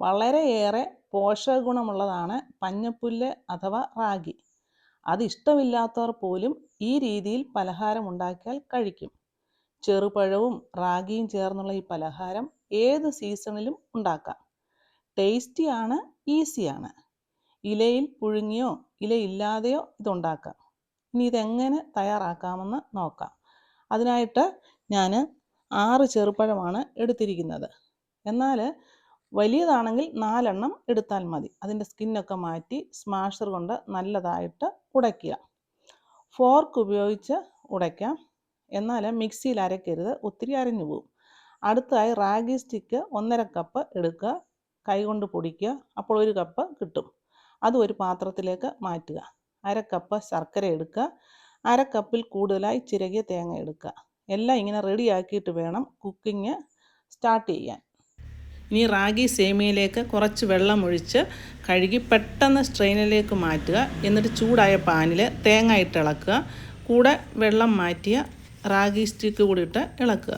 വളരെയേറെ പോഷകഗുണമുള്ളതാണ് പഞ്ഞപ്പുല്ല് അഥവാ റാഗി. അത് ഇഷ്ടമില്ലാത്തവർ പോലും ഈ രീതിയിൽ പലഹാരം ഉണ്ടാക്കിയാൽ കഴിക്കും. ചെറുപഴവും റാഗിയും ചേർന്നുള്ള ഈ പലഹാരം ഏത് സീസണിലും ഉണ്ടാക്കാം. ടേസ്റ്റിയാണ് ഈസിയാണ്. ഇലയിൽ പുഴുങ്ങിയോ ഇലയില്ലാതെയോ ഇതുണ്ടാക്കാം. ഇനി ഇതെങ്ങനെ തയ്യാറാക്കാമെന്ന് നോക്കാം. അതിനായിട്ട് ഞാൻ ആറ് ചെറുപഴമാണ് എടുത്തിരിക്കുന്നത്. എന്നാൽ വലിയതാണെങ്കിൽ നാലെണ്ണം എടുത്താൽ മതി. അതിന്റെ സ്കിന്നൊക്കെ മാറ്റി സ്മാഷർ കൊണ്ട് നല്ലതായിട്ട് ഉടയ്ക്കുക. ഫോർക്ക് ഉപയോഗിച്ച് ഉടയ്ക്കാം. എന്നാൽ മിക്സിയിൽ അരയ്ക്കരുത്. ഒത്തിരി അരഞ്ഞു പോകും അടുത്തതായി റാഗി സ്റ്റിക്ക് ഒന്നര കപ്പ് എടുക്കുക. കൈകൊണ്ട് പൊടിക്കുക. അപ്പോൾ ഒരു കപ്പ് കിട്ടും. അത് ഒരു പാത്രത്തിലേക്ക് മാറ്റുക. അര കപ്പ് ശർക്കര എടുക്കുക. അര കപ്പിൽ കൂടുതലായി ചിരകിയ തേങ്ങ എടുക്കുക. എല്ലാം ഇങ്ങനെ റെഡിയാക്കിയിട്ട് വേണം കുക്കിങ് സ്റ്റാർട്ട് ചെയ്യാൻ. ഇനി റാഗി സേമിയയിലേക്ക് കുറച്ച് വെള്ളം ഒഴിച്ച് കഴുകി പെട്ടെന്ന് സ്ട്രെയിനിലേക്ക് മാറ്റുക. എന്നിട്ട് ചൂടായ പാനിൽ തേങ്ങ ഇട്ട് ഇളക്കുക. കൂടെ വെള്ളം മാറ്റിയ റാഗി സ്റ്റിക്ക് കൂടി ഇട്ട് ഇളക്കുക.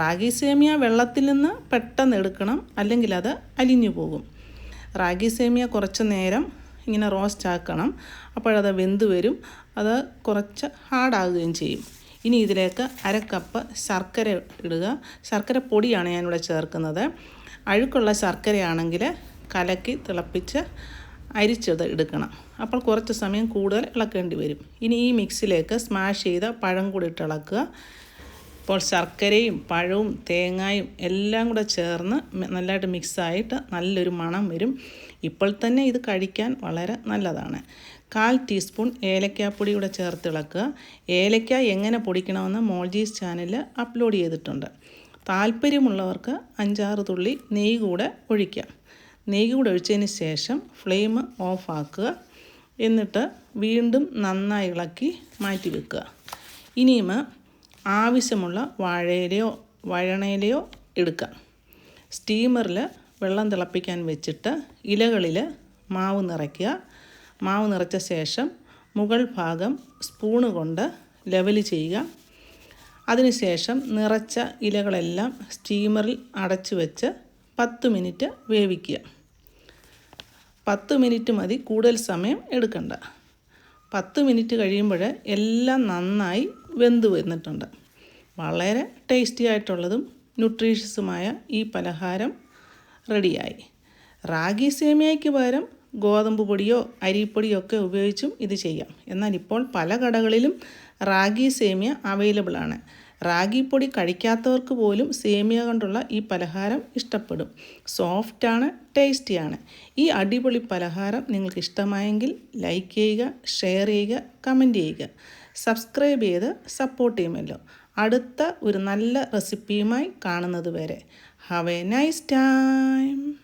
റാഗി സേമിയ വെള്ളത്തിൽ നിന്ന് പെട്ടെന്ന് എടുക്കണം അല്ലെങ്കിൽ അത് അലിഞ്ഞു പോകും. റാഗി സേമിയ കുറച്ച് നേരം ഇങ്ങനെ റോസ്റ്റ് ആക്കണം. അപ്പോഴത് വെന്ത് വരും. അത് കുറച്ച് ഹാർഡാകുകയും ചെയ്യും. ഇനി ഇതിലേക്ക് അര കപ്പ് ശർക്കര ഇടുക. ശർക്കര പൊടിയാണ് ഞാനിവിടെ ചേർക്കുന്നത്. അഴുക്കുള്ള ശർക്കരയാണെങ്കിൽ കലക്കി തിളപ്പിച്ച് അരിച്ചത് എടുക്കണം. അപ്പോൾ കുറച്ച് സമയം കൂടുതൽ ഇളക്കേണ്ടി വരും. ഇനി ഈ മിക്സിലേക്ക് സ്മാഷ് ചെയ്ത പഴം കൂടി ഇട്ട് ഇളക്കുക. ഇപ്പോൾ ശർക്കരയും പഴവും തേങ്ങായും എല്ലാം കൂടെ ചേർന്ന് നല്ലതായിട്ട് മിക്സായിട്ട് നല്ലൊരു മണം വരും. ഇപ്പോൾ തന്നെ ഇത് കഴിക്കാൻ വളരെ നല്ലതാണ്. കാൽ ടീസ്പൂൺ ഏലക്കാപ്പൊടി കൂടെ ചേർത്ത് ഇളക്കുക. ഏലക്ക എങ്ങനെ പൊടിക്കണമെന്ന് മോൾജീസ് ചാനലിൽ അപ്ലോഡ് ചെയ്തിട്ടുണ്ട്. താല്പര്യമുള്ളവർക്ക് അഞ്ചാറ് തുള്ളി നെയ്യ് കൂടെ ഒഴിക്കാം. നെയ്യ് കൂടെ ഒഴിച്ചതിന് ശേഷം ഫ്ലെയിം ഓഫാക്കുക എന്നിട്ട് വീണ്ടും നന്നായി ഇളക്കി മാറ്റി വെക്കുക. ഇനിയും ആവശ്യമുള്ള വാഴയിലയോ വഴണയിലയോ എടുക്കാം. സ്റ്റീമറിൽ വെള്ളം തിളപ്പിക്കാൻ വെച്ചിട്ട് ഇലകളിൽ മാവ് നിറയ്ക്കുക. മാവ് നിറച്ച ശേഷം മുകൾ ഭാഗം സ്പൂണ് കൊണ്ട് ലെവൽ ചെയ്യുക. അതിനുശേഷം നിറച്ച ഇലകളെല്ലാം സ്റ്റീമറിൽ അടച്ചു വെച്ച് പത്ത് മിനിറ്റ് വേവിക്കുക. പത്ത് മിനിറ്റ് മതി കൂടുതൽ സമയം എടുക്കണ്ട. പത്ത് മിനിറ്റ് കഴിയുമ്പോൾ എല്ലാം നന്നായി വെന്ത് വന്നിട്ടുണ്ട്. വളരെ ടേസ്റ്റി ആയിട്ടുള്ളതും ന്യൂട്രീഷ്യസുമായ ഈ പലഹാരം റെഡിയായി. റാഗി സേമിയയ്ക്ക് പകരം ഗോതമ്പ് പൊടിയോ അരിപ്പൊടിയോ ഒക്കെ ഉപയോഗിച്ചും ഇത് ചെയ്യാം. എന്നാൽ ഇപ്പോൾ പല കടകളിലും റാഗി സേമിയ അവൈലബിൾ ആണ്. റാഗി പൊടി കഴിക്കാത്തവർക്ക് പോലും സേമിയ കൊണ്ടുള്ള ഈ പലഹാരം ഇഷ്ടപ്പെടും. സോഫ്റ്റാണ് ടേസ്റ്റിയാണ് ഈ അടിപൊളി പലഹാരം നിങ്ങൾക്ക് ഇഷ്ടമായെങ്കിൽ ലൈക്ക് ചെയ്യുക ഷെയർ ചെയ്യുക കമന്റ് ചെയ്യുക. സബ്സ്ക്രൈബ് ചെയ്ത് സപ്പോർട്ട് ചെയ്യുമല്ലോ. അടുത്ത ഒരു നല്ല റെസിപ്പിയുമായി കാണുന്നത് വരെ. Have A nice time